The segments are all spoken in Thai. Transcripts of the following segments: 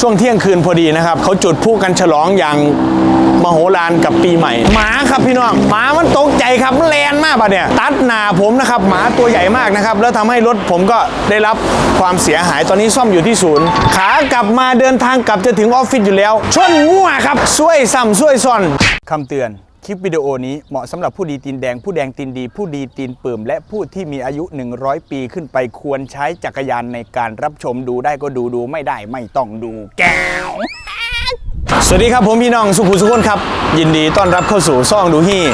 ช่วงเที่ยงคืนพอดีนะครับเขาจุดพุกันฉลองอย่างมโหฬารกับปีใหม่หมาครับพี่น้องหมามันตกใจครับแลนมากปะเนี่ยตัดหนาผมนะครับหมาตัวใหญ่มากนะครับแล้วทำให้รถผมก็ได้รับความเสียหายตอนนี้ซ่อมอยู่ที่ศูนย์ ขากลับมาเดินทางกลับจะถึงออฟฟิศอยู่แล้ว ชนงัวครับช่วยซ้ำช่วยซ่อนคำเตือน คลิปวิดีโอนี้เหมาะสำหรับผู้ดีตีนแดง ผู้แดงตีนดี ผู้ดีตีนเปิ่ม และผู้ที่มีอายุ 100 ปีขึ้นไปควรใช้จักรยานในการรับชมดูได้ก็ดูดูไม่ได้ไม่ต้องดูแก้ว สวัสดีครับผมพี่น้องสุขุมสุขนครับ ยินดีต้อนรับเข้าสู่ซ่องดูฮี่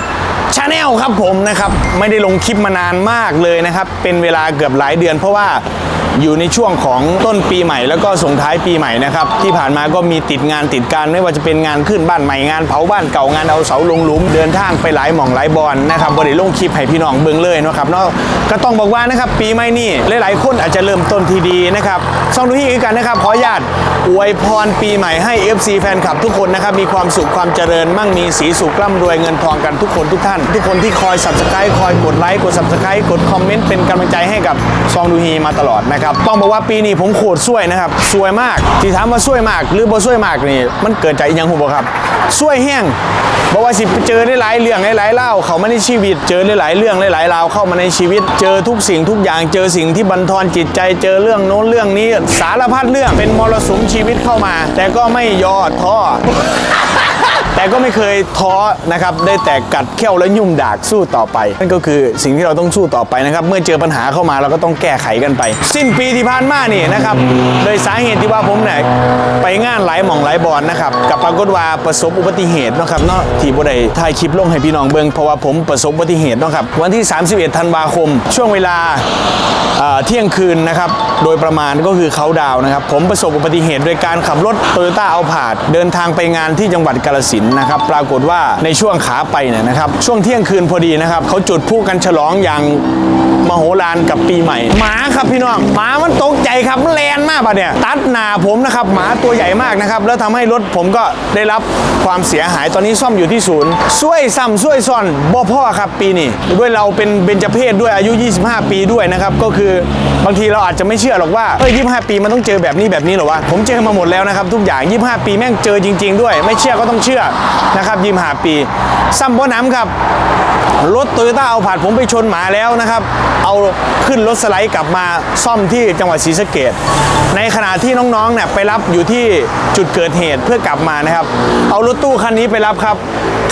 ชาแนลครับผมนะครับ ไม่ได้ลงคลิปมานานมากเลยนะครับ เป็นเวลาเกือบหลายเดือนเพราะว่า อยู่ในช่วงของต้นปีใหม่แล้วก็ส่งท้ายปีใหม่นะครับ ที่ผ่านมาก็มีติดงานติดการไม่ว่าจะเป็นงานขึ้นบ้านใหม่งานเผาบ้านเก่างานเอาเสาลงหลุม เดินทางไปหลายหม่องหลายบอลนะครับบริลงคลิปให้พี่น้องเบิ่งเลยนะครับเนาะก็ต้องบอกว่านะครับปีใหม่นี่หลายๆ คนอาจจะเริ่มต้นที่ดีนะครับซ่องดูฮี่คือกันนะครับขออนุญาตอวยพรปีใหม่ให้ FC แฟนคลับทุกคนนะครับมีความสุขความเจริญมั่งมีสีสุขร่ำรวยเงินทองกันทุกคนทุกท่าน ทุกคนที่คอย subscribe คอยกดไลค์กด subscribe กดคอมเมนต์เป็นกำลังใจให้กับซองดูฮีมาตลอดนะครับต้องบอกว่าปีนี้ผมโคตรซวยนะครับซวยมากที่ถามว่าซวยมากหรือบ่ซวยมากนี่มันเกิดจากอีหยังหูบ่ครับซวยแห้งบอกว่าสิเจอได้หลายเรื่องหลายเล่าเขามาในชีวิต เจอได้หลายเรื่องหลายราวเข้ามาในชีวิต เจอทุกสิ่งทุกอย่างเจอสิ่งที่บันทอนจิตใจ เจอเรื่องโน้นเรื่องนี้สารพัดเรื่องเป็นมรสุมชีวิตเข้ามา แต่ก็ไม่ย่อท้อ แต่ก็ไม่เคยท้อนะครับได้แต่กัดเขี้ยวและยุ่มดากสู้ต่อไป นั่นก็คือสิ่งที่เราต้องสู้ต่อไปนะครับ เมื่อเจอปัญหาเข้ามาเราก็ต้องแก้ไขกันไป สิ้นปีที่ผ่านมานี่นะครับโดยสาเหตุที่ว่าผมเนี่ย งานหลายหม่องหลายบอลนะครับกับปรากฏว่าประสบอุบัติเหตุนะครับเนาะที่บ่ได้ถ่ายคลิปลงให้พี่น้องเบิ่งเพราะว่าผมประสบอุบัติเหตุนะครับวันที่ 31 ธันวาคม ช่วงเวลาเที่ยงคืนนะครับโดยประมาณก็คือเขาดาวนะครับ ผมประสบอุบัติเหตุโดยการขับรถโตโยต้าเอาผาดเดินทางไปงานที่จังหวัดกาฬสินนะครับ ปรากฏว่าในช่วงขาไปเนี่ยนะครับ ช่วงเที่ยงคืนพอดีนะครับ เขาจุดพลุกันฉลองอย่างมโหฬารกับปีใหม่หมาครับพี่น้องหมามันตกใจครับ นแลนมากปะเนี่ยตัดหนาผมนะครับหมาตัวใหญ่มากนะครับแล้วทำให้รถผมก็ได้รับความเสียหายตอนนี้ซ่อมอยู่ที่ศูนย์ช่วยซ้ำช่วยซ่อนบ่พ่อครับปีนี้ด้วยเราเป็นเบญจเพศด้วยอายุ 25 ปีด้วยนะครับก็คือบางทีเราอาจจะไม่เชื่อหรอกว่าเอ้ย25 ปีมันต้องเจอแบบนี้แบบนี้หรอวะผมเจอมาหมดแล้วนะครับทุกอย่าง 25 ปีแม่งเจอจริง ๆ ด้วย ไม่เชื่อก็ต้องเชื่อนะครับ25 ปีซ้ำบ่น้ำครับรถโตโยต้าเอาผาดผมไปชนหมาแล้วนะครับ เอาขึ้นรถสไลด์กลับมาซ่อมที่จังหวัดศรีสะเกดในขณะที่น้องๆเนี่ยไปรับอยู่ที่จุดเกิดเหตุเพื่อกลับมานะครับ เอารถตู้คันนี้ไปรับครับ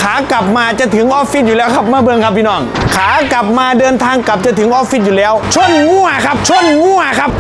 ขากลับมาจะถึงออฟฟิศอยู่แล้วครับมาเบิงครับพี่น้อง ขากลับมาเดินทางกลับจะถึงออฟฟิศอยู่แล้ว ชนงัวครับ ชนงัวครับ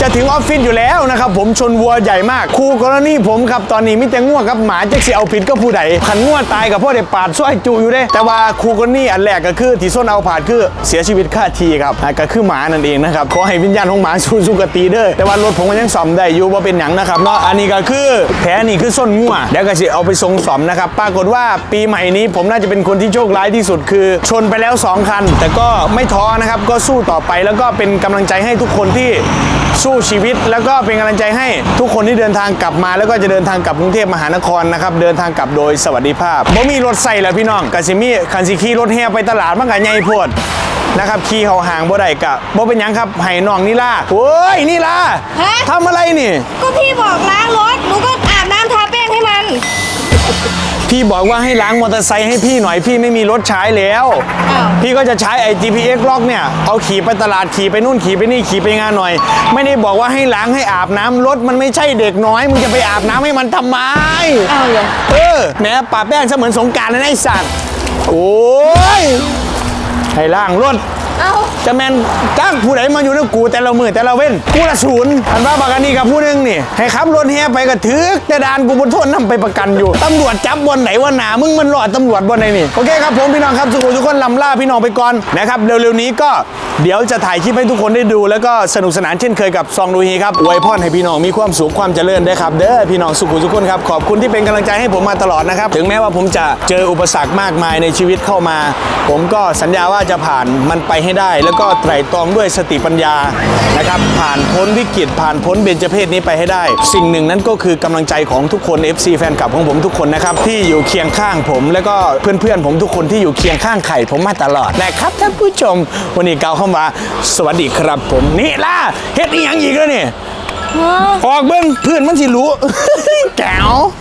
จะถึงออฟฟิศอยู่แล้วนะครับ ผมชนวัวใหญ่มากคู่กรณีผมครับตอนนี้มีแต่งัวกับหมาจะสิเอาผิดก็ผู้ใดขันงัวตายกับพ่อเด็ปาดซ้อยจูอยู่เด้แต่ว่าคู่กรณีอันแรกก็คือที่ส้นเอาผาดคือเสียชีวิตค่าทีครับอะก็คือหมานั่นเองนะครับขอให้วิญญาณของหมาสู่สุคติเด้อแต่ว่ารถผมก็ยังซ่อมได้อยู่ว่าเป็นหยังนะครับเนาะอันนี้ก็คือแผลนี่คือส้นงัวเดี๋ยวก็สิเอาไปทรงซ่อมนะครับปรากฏว่าปีใหม่นี้ผมน่าจะเป็นคนที่โชคร้ายที่สุดคือ ชนไปแล้วสองคัน แต่ก็ไม่ท้อนะครับก็สู้ต่อไปแล้วก็เป็นกำลังใจให้ทุกคนที่สู้ชีวิต แล้วก็เป็นกำลังใจให้ทุกคนที่เดินทางกลับมา แล้วก็จะเดินทางกลับกรุงเทพมหานครนะครับเดินทางกลับโดยสวัสดิภาพบ่มีรถใส่แล้วพี่น้องกะสิมีคันสิขี่รถแห่ไปตลาดมันก็ใหญ่โพด นะครับขี่เขาห่างบ่ได้กะบ่เป็นหยังครับให้น้องนี่ล่าโอ้ยนี่ล่าฮะ ทำอะไรนี่ ก็พี่บอกล้างรถหนูก็อาบน้ำทาแป้งให้มัน พี่บอกว่าให้ล้างมอเตอร์ไซค์ให้พี่หน่อยพี่ไม่มีรถใช้แล้ว อ้าว พี่ก็จะใช้ไอ้ GPX ล็อกเนี่ยเอาขี่ไปตลาดขี่ไปนู่นขี่ไปนี่ขี่ไปงานหน่อย ไม่ได้บอกว่าให้ล้างให้อาบน้ำรถมันไม่ใช่เด็กน้อยมึงจะไปอาบน้ำให้มันทำไม เอาเหรอเออแหมปาแป้งเสมือนสงกรารนะไอ้สัตว์โอ้ย ให้ล่างรถ เอาจะแมนจ้างผู้ใดมาอยู่ในกูแต่ละมือแต่ละเว้นกูละศูนย์อันว่าปากกันนี่กับผู้หนึงนี่ ให้ขับรถแห่ไปกระถึกแต่ดานกูบนทนนำไปประกันอยู่ตำรวจจับบนไหนว่าหนามึงมันรอดตำรวจบนไหนนี่โอเคครับผมพี่น้องครับสุขุมทุกคนลำล่าพี่น้องไปก่อนนะครับเร็วๆนี้ก็เดี๋ยวจะถ่ายคลิปให้ทุกคนได้ดู แล้วก็สนุกสนานเช่นเคยกับซองดูฮีครับอวยพรให้พี่น้องมีความสุขความเจริญได้ครับเด้อพี่น้องสุขุมทุกคนครับขอบคุณที่เป็นกำลังใจให้ผมมาตลอดนะครับถึงแม้ว่าผมจะเจออุปสรรคมากมายในชีวิตเข้ามา ผมก็สัญญาว่าจะผ่านมันไปให้ได้ แล้วก็ไตร่ตรองด้วยสติปัญญานะครับ ผ่านพ้นวิกฤตผ่านพ้นเบญจเพศนี้ไปให้ได้ สิ่งหนึ่งนั้นก็คือกำลังใจของทุกคน FC แฟนคลับของผมทุกคนนะครับ ที่อยู่เคียงข้างผม แล้วก็เพื่อนๆผมทุกคนที่อยู่เคียงข้างไข่ผมมาตลอดนะครับท่านผู้ชมวันนี้กล่าวเข้ามา สวัสดีครับผมนี่ล่ะเฮ็ดอีหยังอีกแล้วนี่ฮะออกเบิ้งพื้นมันสิรู้แก้ว